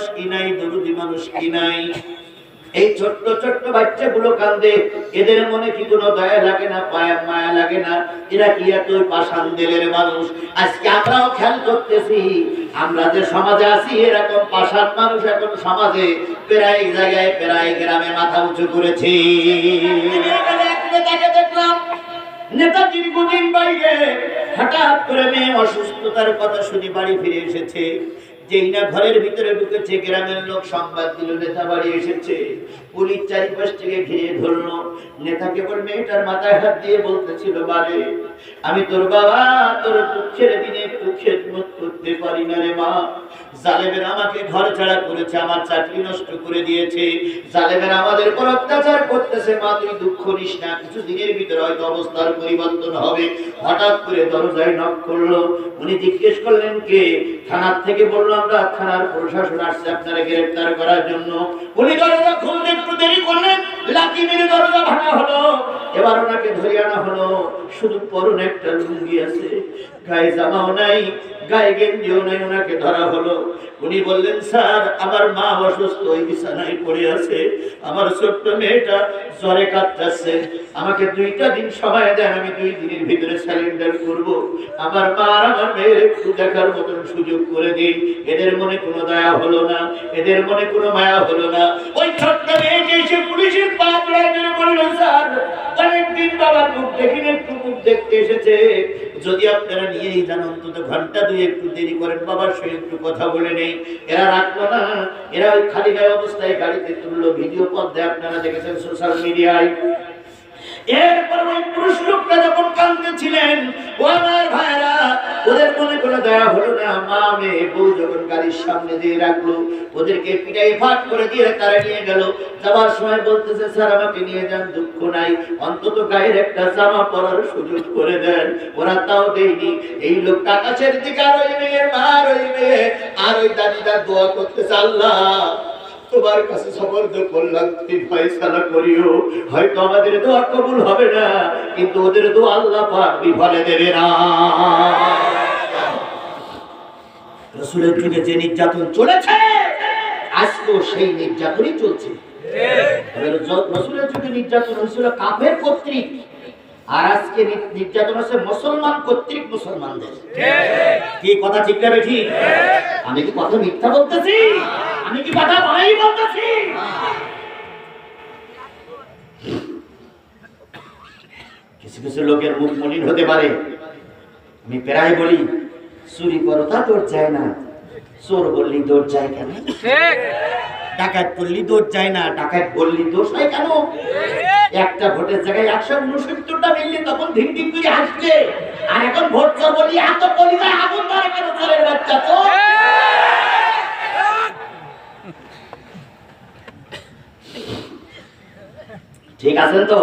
মানুষ কি নাই, দরুদি মানুষ কি নাই। এই ছোট্ট ছোট্ট বাচ্চাগুলো কান্দে, এদের মনে কি কোনো দয়া লাগে না পায়া মায়া লাগে না? এরা কি এত পাষাণ দিলের মানুষ? আজকে আমরাও খেয়াল করতেছি, আমরা যে সমাজে আছি, এরকম পাষাণ মানুষ এখন সমাজে প্রায় জায়গায়, প্রায় গ্রামে মাথা উঁচু করেছে। দেখলাম হঠাৎ করে মেয়ে অসুস্থতার কথা শুনে বাড়ি ফিরে এসেছে। না ঘরের ভিতরে ঢুকেছে, গ্রামের লোক সংবাদ নেতা বাড়ি এসেছে। পুলিশ চারিপাশ থেকে ঘিরে ধরলো। নেতা কেবল মেয়েটার মাথায় হাত দিয়ে বলতেছিল আমি তোর বাবা, তোর দুঃখের করতে পারি না রে মা। জালেবের আমাকে ঘর ছাড়া করেছে, আমার চাকরি নষ্ট করে দিয়েছে। জালেবের আমাদের উপর অত্যাচার করতেছে, মা, তুই দুঃখ নিস না, কিছু দিনের ভিতরে হয়তো অবস্থার পরিবর্তন হবে। হঠাৎ করে দরজায় নক করল। উনি জিজ্ঞেস করলেন, কে? থানার থেকে বলল, আমরা থানার প্রশাসন আসছে আপনারা গ্রেফতার করার জন্য। উনি দরজা খুলতে একটু দেরি করলেন, লাঠি মেরে দরজা ভাঙা হলো। এবার ওনাকে ধরে আনা হলো। শুধু পরনে একটা লুঙ্গি আছে, গায়ে জামাও নাই গায়ে নাই, ওনাকে ধরা হলো। উনি বললেন, স্যার, আমার মা অসুস্থ, ওই বিছানায় পড়ে আছে। আমার ছোট্ট মেয়েটা জ্বরে কাঁদতেছে আমাকে দুইটা দিন সময় দেন, আমি দুই দিনের ভিতরে করব। আমার মা আর আমার মেয়ের একটু দেখার মতন সুযোগ করে দিন। এদের মনে কোনো দয়া হলো না, এদের মনে কোনো মায়া হলো না। ওই ছোট্ট মেয়েকে এসে পুলিশের পা ধরে বলল, স্যার, অনেকদিন বাবার মুখ দেখিনি, একটু মুখ দেখতে এসেছে। যদি আপনারা নিয়েই যান, অন্তত ঘণ্টা দুই একটু দেরি করেন, বাবার সঙ্গে একটু কথা বলে নেই। এরা রাখল না, এরা ওই খালি গায়ে অবস্থায় গাড়িতে তুললো, ভিডিও পর্দায় আপনারা দেখেছেন সোশ্যাল মিডিয়ায় এরপর ওই পুরুষ লোকটা যখন কাঁদতেছিলেন, ও আমার ভাইরা, ওদের মনে করে দয়া হলো না, মা মেয়ে, বউ যখন গাড়ির সামনে দিয়ে রাখল, ওদেরকে পিটাই ফাট করে দিয়ে তারা নিয়ে গেল। যাবার সময় বলতেছে, স্যার, আমাকে নিয়ে যান, দুঃখ নাই। অন্তত গায়ের একটা জামা পরার সুযোগ করে দেন। ওরা তাও দেয়নি। এই লোক আকাশের দিকে আর ওই মেয়ের মা আর ওই মেয়ে। আর ওই দাদিদা দোয়া করতেছে, আল্লাহ। তোমার কাছে সমর্থ করলাম তুমি ফয়সালা করিও। হয়তো আমাদের দোয়া কবুল হবে না কিন্তু ওদের দোয়া আল্লাহ পাক বিফলে দেবে না। রসুলের যুগে যে নির্যাতন চলেছে আজকেও সেই নির্যাতনই চলছে। রসুলের যুগে নির্যাতন হয়েছিল কাফের কর্তৃক আর আজকে নির্যাতন হচ্ছে মুসলমান কর্তৃক মুসলমানদের। কি কথা ঠিক না ঠিক? আমি কি কথা মিথ্যা বলতেছি? আমি কি কথা বানাই বলতেছি? কিছু কিছু লোকের মুখ মলিন হতে পারে। আমি প্রায় বলি চুরি করো তা তোর যায় না। চোর বললি দৌড় যায় কেন? ডাকাত করলি দৌড় যায় না। ডাকাত বললি দোষ হয় কেন? একটা ভোটের জায়গায় একশো উনসত্তরটা মিললে তখন ধিন ধিন করে হাসলে। আর এখন ভোট চোর বলি এত কলিজায় আগুন ধরে কেন চোরের বাচ্চা? তো ঠিক আছেন তো?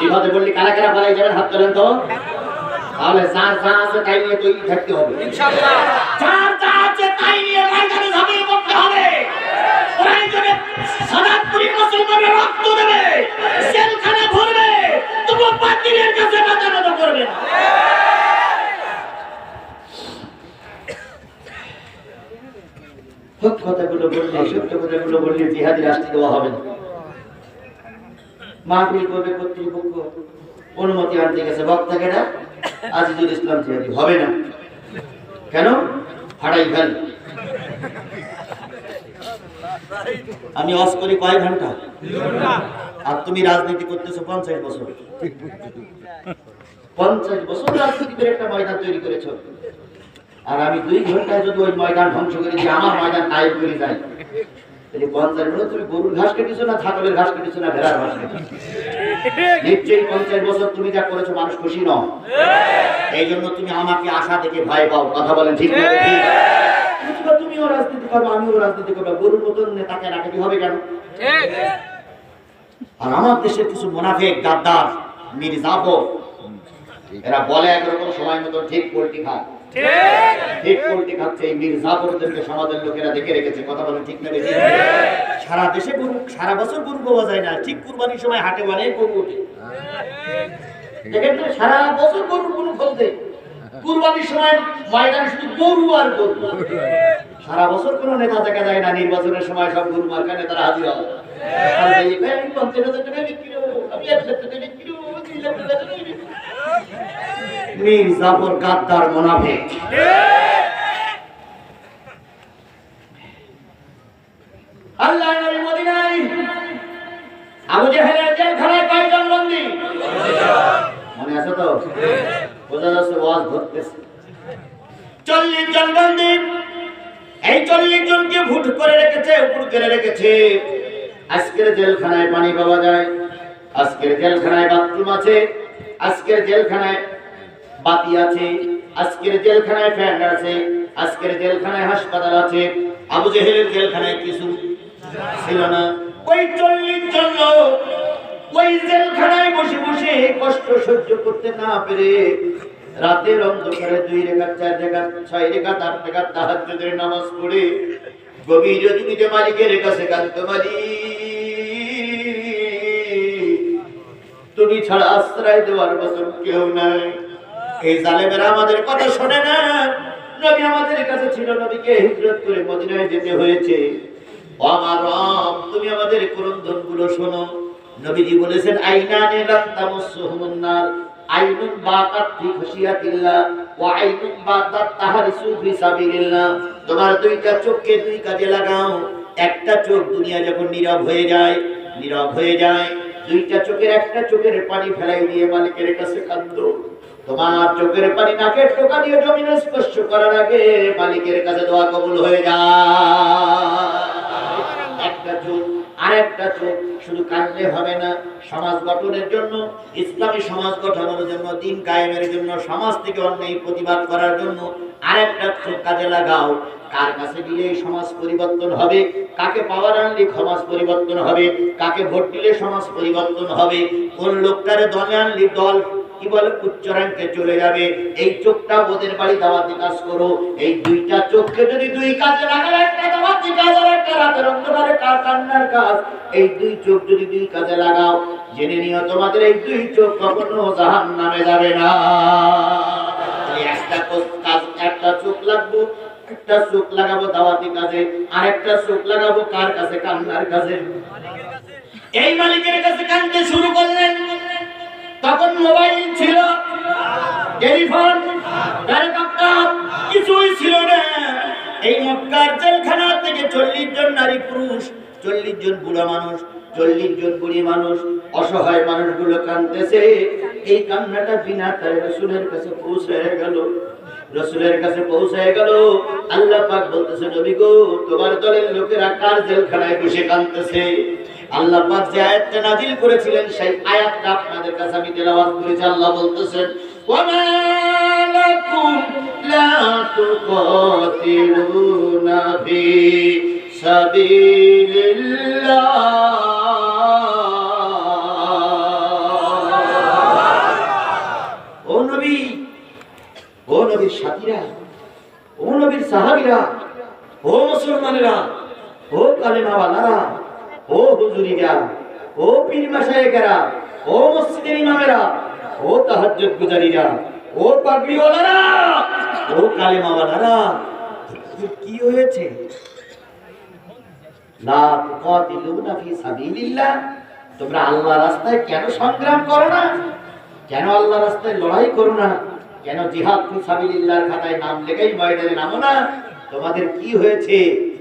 বিপদে বললি কারা কারা পালাই যাবেন হাত তোলেন তো? তাহলে যার যা আছে তাই নিয়ে তৈরি থাকতে হবে। যার যা আছে তাই নিয়ে ময়দানে ঝাঁপিয়ে পড়তে হবে। প্রয়োজনে সাদাতপুরি মুসলমানের রক্ত দেবে জেলখানা ভরবে তবু বাতিলের কাছে মাথা করবে না। হক কথাগুলো বললে সত্য কথাগুলো বললে জিহাদি রাষ্ট্র দেওয়া হবে না। মাহফিল করবে কর্তৃপক্ষ। অনুমতি আনতে গেছে বক্তাকে না? আজিজুল ইসলাম জিহাদি হবে না। কেন? ফাটাই ফেল। আমি অস করি কয় ঘণ্টা? আর তুমি রাজনীতি করতেছো পঞ্চাশ বছর। পঞ্চাশ বছর রাজনীতি করে একটা ময়দান তৈরি করেছ। আর আমি দুই ঘন্টায় যদি ওই ময়দান ধ্বংস করে, যে আমার ময়দান টাইপ করে যাই তাহলে পঞ্চাশ বছর তুমি গরুর ঘাস কেটেছো না ছাগলের ঘাস কেটেছো না ভেড়ার ঘাস কেটেছো? নিশ্চয়ই পঞ্চাশ বছর তুমি যা করেছ মানুষ খুশি নও। এই জন্য তুমি আমাকে আশা থেকে ভয় পাও। কথা বলেন ঠিক না? তুমিও রাজনীতি করব আমিও রাজনীতি করব। গরুর মতন নেতাকে হবে কেন? আর আমার দেশের কিছু মুনাফেক গাদ্দার মির্জাফর এরা বলে একরকম সময় মতো ঠিক পোল্ট্রি খায়। সারা বছর কুরবানির সময় শুধু গরু আর সারা বছর কোনো নেতা দেখা যায় না নির্বাচনের সময় সব গরু মার্কা নেতারা হাজির করব, আমি এক লাখ টাকা বিক্রি করব, দুই লাখ টাকা বিক্রি করব। মীর জাফর গাদ্দার মোনাফেক। আল্লাহ নবী মদিনায় আবু জেহেলের জেলখানায় কয়জন বন্দী? মনে আছে তো? বোঝা যাচ্ছে ওয়াজ ধরতেছে। চল্লিশ জন বন্দী। এই চল্লিশ জনকে ভুট করে রেখেছে, উপর করে রেখেছে। আজকের জেলখানায় পানি পাওয়া যায়, আজকের জেলখানায় বাথরুম আছে, আজকের জেলখানায় বাতি আছে, আজকের জেলখানায় ফ্যান আছে, আজকের জেলখানায় হাসপাতাল আছে, আবু জেহেলের জেলখানায় কিছু ছিল না। ওই চল্লিশ জন ওই জেলখানায় বসে বসে কষ্ট সহ্য করতে না পেরে রাতের অন্ধকারে দুই রেখা চার রেখা ছয় রেখা আট রেখা তাহাজ্জুদের নামাজ পড়ে গভীর জমিতে মালিকের কাছে কান্ত মালিক, তুমি ছাড়া আশ্রয় দেওয়ার মতন কেউ নাই। এই জালেমেরা আমাদের কথা শোনে না। নবী আমাদের কাছে ছিল, নবীকে হিজরত করে মদিনায় যেতে হয়েছে। আমার রব, তুমি আমাদের ক্রন্দনগুলো শোনো। নবীজি বলেছেন, আইনা নিলাম তামসুহুমুন নার। আইনুন বাকাত ফি খুশিয়াতিল্লাহ ওয়া আইনুন বাকাত তাহারিসু ফি সাবিলিল্লাহ। তোমার দুইটা চোখকে দুই কাজে লাগাও। একটা চোখ দুনিয়া যখন নীরব হয়ে যায়, নীরব হয়ে যায়। দুইটা চোখের একটা চোখের পানি ফেলাই দিয়ে মালিকের কাছে কান্দ। তোমার চোখের পানি নাকের টোকা দিয়ে জমিনে স্পর্শ করার আগে মালিকের কাছে দোয়া কবুল হয়ে যায় একটা চোখ আর একটা চোখ, শুধু কাঁদলে হবে না, সমাজ গঠনের জন্য, ইসলামী সমাজ গঠনের জন্য, দিন কায়েমের জন্য, সমাজ থেকে অন্যায় প্রতিবাদ করার জন্য আরেকটা চোখ কাজে লাগাও। কার কাছে দিলে সমাজ পরিবর্তন হবে? কাকে পাওয়ার আনলে সমাজ পরিবর্তন হবে? কাকে ভোট দিলে সমাজ পরিবর্তন হবে? কোন লোকটারে দলে আনলে দল কি বলে? উচ্চ র্যাঙ্কে চলে যাবে। এই চোখটা ওদের বাড়ি দাওয়াতি কাজ করো। এই দুইটা চোখকে যদি দুই কাজে লাগালে একটা দাওয়াতি কাজ আর একটা রাতের অন্ধকারে কান্নার কাজ? এই দুই চোখ যদি দুই কাজে লাগাও, জেনে নিও তোমাদের এই দুই চোখ কখনো জাহান নামে যাবে না। একটা কাজ, একটা চোখ লাগবো, একটা চোখ লাগাবো দাওয়াতি কাজে, আর একটা চোখ লাগাবো কার কাছে? কান্নার কাছে। এই মালিকের কাছে কানতে শুরু করলেন। তখন মোবাইল ছিল, টেলিফোন, হেলিকপ্টার, কিছুই ছিল না। এই মক্কার জেলখানা থেকে চল্লিশ জন নারী পুরুষ, চল্লিশ জন বুড়া মানুষ, চল্লিশ জন বুড়ি মানুষ, অসহায় মানুষগুলো কাঁদতেছে। এই কান্নাটা বিনা তার রসুলের কাছে পৌঁছে গেল। রসুলের কাছে পৌঁছে গেল। আল্লাহ পাক বলতেছে, নবী গো, তোমার দলের লোকেরা কার জেলখানায় বসে কাঁদতেছে? আল্লাহ পাক যে আয়াতটা নাজিল করেছিলেন, সেই আয়াতটা আপনাদের কাছে আমি তেলাওয়াত করেছি। আল্লাহ বলতেছেন ওয়ামা লাকুম লা তুকাতিলুনা ফি সাবিলিল্লাহ। ও নবী, ও নবীর সাথীরা, ও নবীর সাহাবীরা, ও মুসলমানেরা, ও কালেমাওয়ালারা ও হুজুরিরা, ও পীর মাশায়েকেরা ও মসজিদের ইমামেরা, ও তাহাজ্জুদ গুজারিরা, ও পাগড়িওয়ালারা, ও কালেমাওয়ালারা কি হয়েছে? লা তুকাতিলুনা ফি সাবিলিল্লাহ, তোমরা আল্লাহ রাস্তায় কেন সংগ্রাম করো না? কেন আল্লাহ রাস্তায় লড়াই করো না? কেন জিহাদ ফি সাবিলিল্লাহর খাতায় নাম লেখাই ময়দানে নামো না? তোমাদের কি হয়েছে?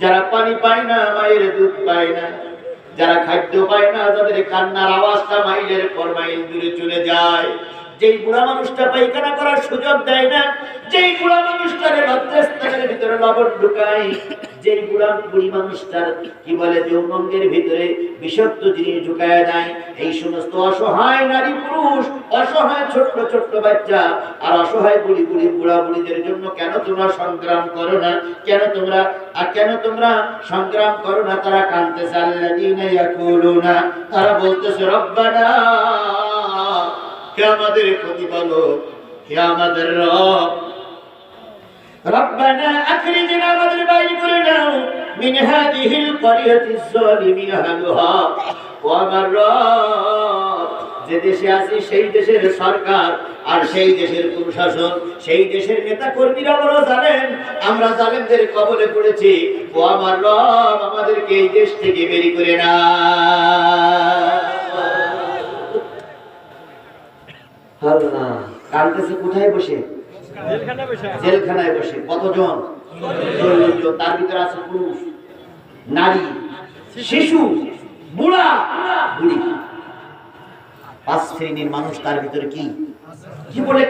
যারা পানি পায় না, মায়ের দুধ পায় না। যারা খাদ্য পায় না তাদের কান্নার আওয়াজটা মাইলের পর মাইল দূরে চলে যায়। যেই বুড়া মানুষটা পায়খানা করার সুযোগ দেয় না যে বুড়া মানুষটারে ভিতরে লবণ ঢুকায়, যেই বুড়া বুড়ি মানুষটার কি বলে যৌনঙ্গের ভিতরে বিষাক্ত জিনিস ঢুকায় দেয়। এই সমস্ত অসহায় নারী পুরুষ, অসহায় ছোট্ট ছোট্ট বাচ্চা, আর অসহায় বুড়ি বুড়ি বুড়া বুড়িদের জন্য কেন তোমরা সংগ্রাম করো না? কেন তোমরা, আর কেন তোমরা সংগ্রাম করো না? তারা আল্লাযীনা ইয়াকুলুনা। তারা বলতেছে, রব্বানা কে আমাদের প্রতিপালক হে আমাদের রব ربنا أخرجنا من বাইর করে নাও من هذه القرية الظالم أهلها ও আমার রব যে দেশে আছি সেই দেশের সরকার আর সেই দেশের প্রশাসন সেই দেশের নেতা কর্মীরা বড় জানেন আমরা জালেমদের কবলে পড়েছি ও আমার রব আমাদেরকে এই দেশ থেকে বেরি করে না আল্লাহ কালকেছে কোথায় বসে জেলখানায় বসে কতজন? তার ভিতরে আছে পুরুষ, নারী, শিশু, বুড়া, বুড়ি। পাঁচ শ্রেণির মানুষ তার ভিতরে কি? বলে